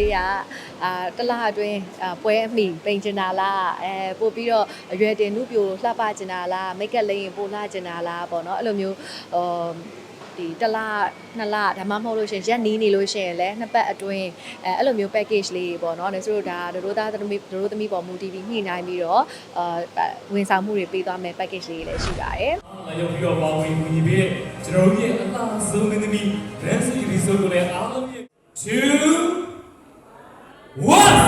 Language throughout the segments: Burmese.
လေးကအာတလားအတွင်းအာပွဲအမိပိန်ချင်တာလားအဲပို့ပြီးတော့အရွယ်တင်နုပြိုလှပချင်တာလားမိတ်ကပ်လိမ့်ရင်ပို့လှချင်တာလားပေါ့နော်အဲ့လိုမျိုးဟိုဒီတစ်လနှစ်လဒါမှမဟုတ်လို့ရှရင်ရက်နီးနေလို့ရှရင်လည်းနှစ်ပတ်အတွင်းအဲအဲ့လိုမျိုး package လေးတွေပေါ့နော်ဒါဆိုတော့ဒါတို့သားသမီးတို့သမီးပေါ်မူ TV ညှိနှိုင်းပြီးတော့အာဝန်ဆောင်မှုတွေပေးသွားမယ် package လေးတွေလည်းရှိပါတယ်လာရောက်ပြီးတော့ပါဝင်ကူညီပေးတဲ့ကျွန်တော်တို့ရဲ့အလားဆုံးမင်းသမီး Dance Episode ကိုလည်းအားလုံးရဲ့2 1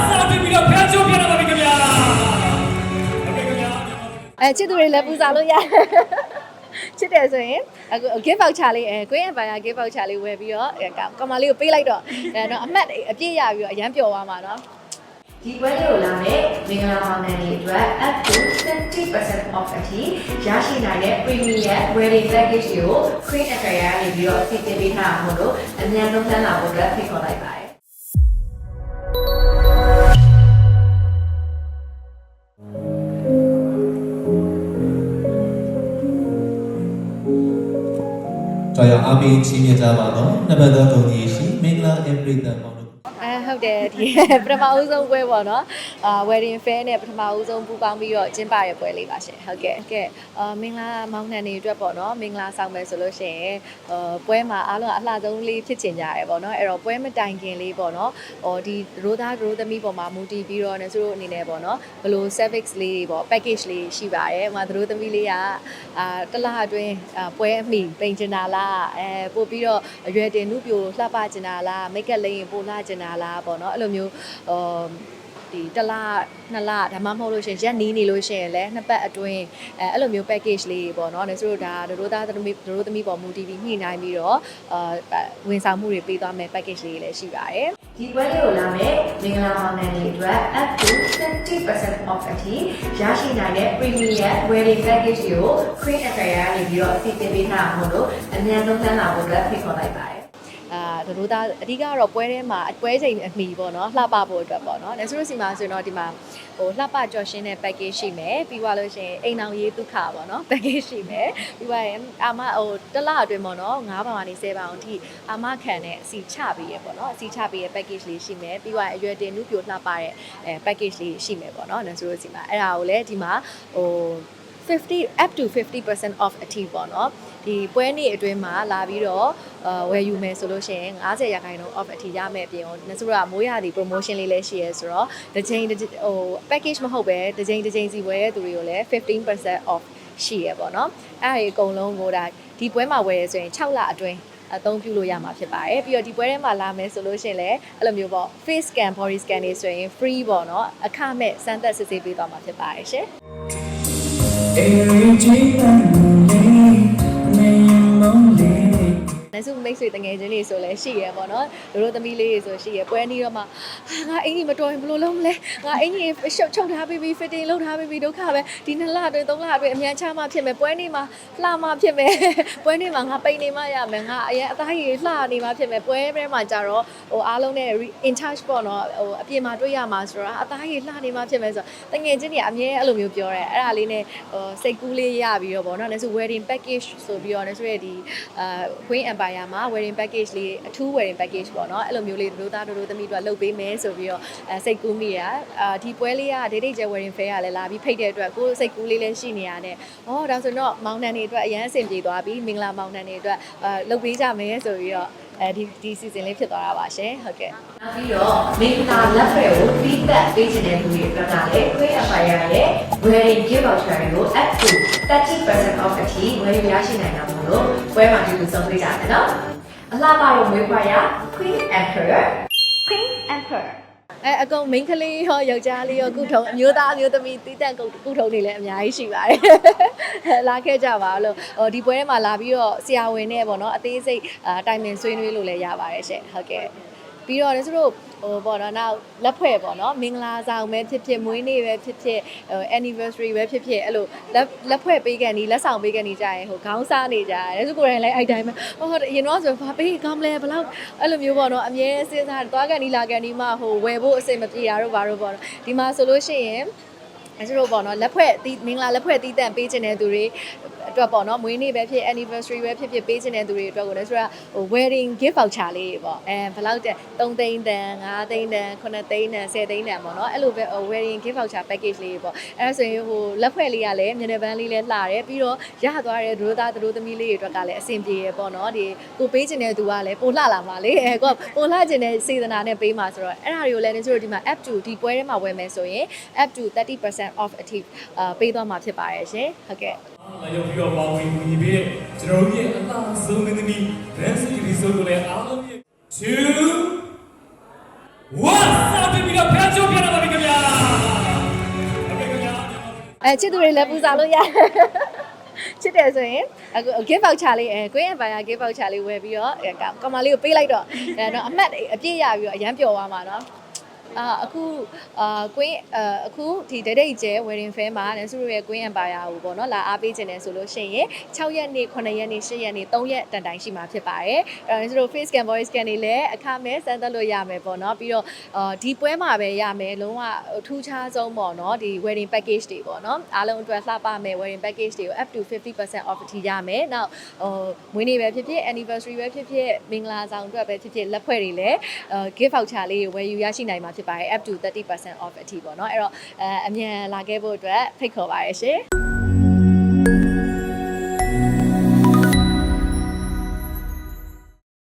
စတင်ပြီးတော့ဖျက်ချိုးပြရပါမယ်ခင်ဗျာဟုတ်ကဲ့ခင်ဗျာအဲချစ်သူတွေလည်းပူဇော်လို့ရတယ်ချစ်တယ်ဆိုရင်အခု gift voucher လေးအဲ Queen Empire gift voucher လေးဝယ်ပြီးတော့အဲကောင်မလေးကိုပေးလိုက်တော့အဲတော့အမှတ်အပြည့်ရပြီးတော့အရန်ပျော်သွားမှာနော်ဒီပွဲလေးကိုလာမဲ့မင်္ဂလာဆောင်တဲ့နေ့အတွက် up to 50% off အထိရရှိနိုင်တဲ့ premium wedding package ကို Queen Attire ကနေပြီးတော့အစီအစဉ်ပေးထားတာမို့လို့အများဆုံးသမ်းလာဖို့အတွက်ဖိတ်ခေါ်လိုက်ပါတယ် တော်ရအားပေးချီးမြှင့်ကြပါတော့နှစ်ပတ်သောဂုဏ်ကြီးရှိမင်္ဂလာအပရိသတ်ပေါင်း တို့အဲဟုတ်တယ်ဒီပထမဦးဆုံးပွဲပေါ့နော်အာ wedding fair နဲ့ပထမဦးဆုံးပူပေါင်းပြီးတော့ကျင်းပရပွဲလေးပါရှင်ဟုတ်ကဲ့ကဲအာမင်္ဂလာမောင်နှံတွေအတွက်ပေါ့နော်မင်္ဂလာဆောင်မယ်ဆိုလို့ရှိရင်အာပွဲမှာအားလုံးအလှဆုံးလေးဖြစ်ချင်ကြရဲပေါ့နော်အဲ့တော့ပွဲမတိုင်ခင်လေးပေါ့နော်ဟောဒီရိုးသားရိုးသမီးပေါ်မှာမူတည်ပြီးတော့ねသူတို့အနေနဲ့ပေါ့နော်ဘယ်လို service လေးတွေပေါ့ package လေးရှိပါတယ်ဟိုမှာရိုးသမီးလေးကအာတစ်လအတွင်းအာပွဲအမိပိန်ချင်တာလားအဲပို့ပြီးတော့အရွယ်တင်နုပြိုလှပချင်တာလားမိတ်ကပ်လိမ့်ရင်ပို့လှချင်တာလားပေါ့နော်အဲ့လိုမျိုးဟိုဒီတစ်လနှစ်လဒါမှမဟုတ်လို့ရှရင်ရက်နီးနေလို့ရှရင်လည်းနှစ်ပတ်အတွင်းအဲအဲ့လိုမျိုး package လေးတွေပေါ့နော်ဒါဆိုတော့ဒါတို့သားသမီးတို့သမီးပေါ်မူ TV ညှိနှိုင်းပြီးတော့အာဝန်ဆောင်မှုတွေပေးသွားမယ် package လေးတွေလည်းရှိပါတယ်ဒီပွဲလေးကိုလာမဲ့မင်္ဂလာဆောင်တဲ့နေ့အတွက် up to 50% off အထိရရှိနိုင်တဲ့ premium wedding package ကို Queen Attire ကနေပြီးတော့အစီအစဉ်ပေးထားတာမို့လို့အများဆုံးသမ်းလာဖို့အတွက်ဖိတ်ခေါ်လိုက်ပါတယ် အာတို့သားအဓိကတော့ပွဲထဲမှာပွဲချိန်အမီပေါ့နော်လှပဖို့အတွက်ပေါ့နော်ဒါဆိုလို့စီမှာဆိုရင်တော့ဒီမှာဟိုလှပကြော်ရှင်းတဲ့ package ရှိမယ်ပြီးသွားလို့ရှိရင်အိမ်အောင်ရေးဒုက္ခပေါ့နော် package ရှိမယ်ပြီးသွားရင်အာမဟိုတစ်လအတွင်းပေါ့နော်9ပေါင်ကနေ10ပေါင်အထိအာမခံတဲ့အစီချပေးရပေါ့နော်အစီချပေးရ package လေးရှိမယ်ပြီးသွားရင်အရွယ်တင်နုပြိုလှပတဲ့အဲ package လေးရှိမယ်ပေါ့နော်ဒါဆိုလို့စီမှာအဲ့ဒါကိုလည်းဒီမှာဟို 50 up to 50% off အထိပေါ့နော်ဒီပွဲနေ့အတွင်းမှာလာပြီးတော့အာဝယ်ယူမယ်ဆိုလို့ရှိရင်90ရာခိုင်နှုန်း off အထိရမယ်အပြင်ဟိုနစရမိုးရသည် promotion လေးလည်းရှိရဲဆိုတော့တစ်ချိန်တစ်ချိန်ဟို package မဟုတ်ပဲတစ်ချိန်တစ်ချိန်စီဝယ်ရတဲ့သူတွေကိုလည်း15% off ရှိရပေါ့နော်အဲ့ဒါတွေအကုန်လုံးကိုဒါဒီပွဲမှာဝယ်ရဆိုရင်6လအတွင်းအသုံးပြုလို့ရမှာဖြစ်ပါတယ်ပြီးတော့ဒီပွဲထဲမှာလာမယ်ဆိုလို့ရှိရင်လည်းအဲ့လိုမျိုးပေါ့ face scan body scan တွေဆိုရင် free ပေါ့နော်အခမဲ့စမ်းသပ်စစ်ဆေးပေးသွားမှာဖြစ်ပါတယ်ရှင် And I'm trying to. နိုင်စုမိတ်ဆွေတငယ်ချင်းတွေဆိုလည်းရှိရပေါ့နော်တို့တို့သမီးလေးတွေဆိုရှိရပွဲနီးတော့မှဟာငါအင်ကြီးမတော်ရင်ဘယ်လိုလုပ်မလဲငါအင်ကြီးရှုပ်ချုပ်ထားပြီးပြီ fitting လုပ်ထားပြီးပြီဒုက္ခပဲဒီနှစ်လအတွင်းသုံးလအတွင်းအမြန်ချမှဖြစ်မယ်ပွဲနီးမှာလှမှဖြစ်မယ်ပွဲနီးမှာငါပိန်နေမှရမယ်ငါအရင်အသားရည်လှနေမှဖြစ်မယ်ပွဲထဲမှာကြတော့ဟိုအားလုံးနဲ့ in charge ပေါ့နော်ဟိုအပြင်မှာတွေ့ရမှာဆိုတော့အသားရည်လှနေမှဖြစ်မယ်ဆိုတော့တငယ်ချင်းတွေအမြဲအဲ့လိုမျိုးပြောတယ်အဲ့ဒါလေးနဲ့ဟိုစိတ်ကူးလေးရပြီးတော့ပေါ့နော်လည်းဆို wedding package ဆိုပြီးတော့လည်းဆိုရဒီအာ Queen Empire မှာ wedding package လေးအထူး wedding package ပေါ့နော်အဲ့လိုမျိုးလေးတို့သားတို့သမီးတို့လုပ်ပေးမယ်ဆိုပြီးတော့အဲစိတ်ကူးမိရအာဒီပွဲလေးက date date wedding fair ကလည်းလာပြီးဖိတ်တဲ့အတွက်ကိုယ်စိတ်ကူးလေးလည်းရှိနေရတယ်။ဩဒါဆိုတော့မောင်နှံတွေအတွက်အရန်အဆင်ပြေသွားပြီမင်္ဂလာမောင်နှံတွေအတွက်အာလုပ်ပေးကြမယ်ဆိုပြီးတော့အဲဒီဒီ season လေးဖြစ်သွားတာပါရှင်ဟုတ်ကဲ့နောက်ပြီးတော့မင်္ဂလာလက်ဖက်ကို feedback ပေးချင်တဲ့လူတွေအတွက်ကလည်း Queen Empire ရဲ့ wedding gift voucher ကို up to 30% off အထိဝယ်ယူရရှိနိုင်တာမို့လို့ပွဲမှာဒီလိုဆုံးပေးကြတယ်နော်အလှပါတော့မွေးဖွားရ Queen Emperor Queen Emperor အဲအကုန် main ကလေးရောယောက်ျားလေးရောကုထုံအမျိုးသားအမျိုးသမီးတီးတန့်ကုကုထုံတွေလည်းအများကြီးရှိပါတယ်။လာခဲ့ကြပါလို့ဟိုဒီပွဲထဲမှာလာပြီးတော့ဆရာဝန်နဲ့ပေါ့နော်အသေးစိတ်အာတိုင်ပင်ဆွေးနွေးလို့လည်းရပါတယ်ရှင့်ဟုတ်ကဲ့ ပြီးတော့လည်းသူတို့ဟိုပေါ့နော်နောက်လက်ဖွဲ့ပေါ့နော်မင်္ဂလာဆောင်ပဲဖြစ်ဖြစ်မွေးနေ့ပဲဖြစ်ဖြစ်ဟို anniversary ပဲဖြစ်ဖြစ်အဲ့လိုလက်လက်ဖွဲ့ပေးကန်ဒီလက်ဆောင်ပေးကန်ဒီကြရင်ဟိုခေါင်းစားနေကြတယ်သူကိုယ်တိုင်လည်းအဲ့တိုင်းပဲဟိုအရင်တော့ဆိုဘာပေးကောင်းမလဲဘယ်လောက်အဲ့လိုမျိုးပေါ့နော်အမြဲစဉ်းစားသွားကန်ဒီလာကန်ဒီမှဟိုဝယ်ဖို့အစိမ်မပြေတာတို့ဘာတို့ပေါ့နော်ဒီမှာဆိုလို့ရှိရင်အဲဆိုတော့ပေါ့နော်လက်ဖွဲ့တီးမင်္ဂလာလက်ဖွဲ့တီးတန့်ပေးခြင်းတဲ့သူတွေ အတွက်ပေါ့နော်မွေးနေ့ပဲဖြစ် anniversary ပဲဖြစ်ဖြစ်ပေးချင်တဲ့သူတွေအတွက်ကိုလည်းဆိုတော့ဟို wedding gift voucher လေးတွေပေါ့အဲဘယ်လောက်တဲ့3သိန်းတန်5သိန်းတန်9သိန်းတန်10သိန်းတန်ပေါ့နော်အဲ့လိုပဲ wedding gift voucher package လေးတွေပေါ့အဲ့ဒါဆိုရင်ဟိုလက်ဖွဲ့လေးကလည်းမျက်နှာပန်းလေးလည်းလှတယ်ပြီးတော့ရသွားတဲ့ဒရိုးသားဒရိုးသမီးလေးတွေအတွက်ကလည်းအဆင်ပြေရပေါ့နော်ဒီကိုပေးချင်တဲ့သူကလည်းပိုလှလာမှာလေအဲကိုကပိုလှချင်တဲ့စေတနာနဲ့ပေးမှာဆိုတော့အဲ့ဒါတွေကိုလည်းနေဆိုတော့ဒီမှာ app 2ဒီပွဲထဲမှာဝယ်မယ်ဆိုရင် app 2 30% off အထိအာပေးသွားမှာဖြစ်ပါတယ်ရှင်ဟုတ်ကဲ့ လာရောက်ပြီးတော့ပါဝင်ကူညီပေးတဲ့ကျွန်တော်တို့ရဲ့အလားဆုံးမင်းသမီး Dance Division ကိုလည်းအားလုံးရဲ့2 1စတင်ပြီးတော့ဖျက်ချိုးပြရပါမယ်ခင်ဗျာဟုတ်ကဲ့ခင်ဗျာအဲချစ်သူတွေလည်းပူဇော်လို့ရတယ်ချစ်တယ်ဆိုရင်အခု gift voucher လေးအဲကိုယ့်ရဲ့ဘာယာ gift voucher လေးဝယ်ပြီးတော့အဲကောင်မလေးကိုပေးလိုက်တော့အဲတော့အမှတ်အပြည့်ရပြီးတော့အရန်ပျော်သွားမှာနော် အာအခုအာကွင်းအခုဒီဒိတ်ဒိတ်ကျဲ wedding fair မှာနဆူရဲ့ Queen Empire ကိုပေါ့နော်လာအားပေးခြင်းတယ်ဆိုလို့ရှိရင်6ရက်နေ့9ရက်နေ့10ရက်နေ့3ရက်တန်တိုင်ရှိမှာဖြစ်ပါတယ်အဲနဆူတို့ face scan voice scan တွေလည်းအခမဲ့စမ်းသပ်လို့ရမယ်ပေါ့နော်ပြီးတော့အာဒီပွဲမှာပဲရမယ်လုံးဝထူးခြားဆုံးပေါ့နော်ဒီ wedding package တွေပေါ့နော်အားလုံးအတွက်လှပမယ် wedding package တွေကို up to 50% off အထိရမယ်နောက်ဟိုမွေးနေ့ပဲဖြစ်ဖြစ် anniversary ပဲဖြစ်ဖြစ်မင်္ဂလာဆောင်အတွက်ပဲဖြစ်ဖြစ်လက်ဖွဲ့တွေလည်းအာ gift voucher လေးကိုဝယ်ယူရရှိနိုင်မှာဖြစ်ပါတယ် up to 30% off အထိပေါ့နော်အဲ့တော့အဲအမြန်လာခဲ့ဖို့အတွက်ဖိတ်ခေါ်ပါရရှင်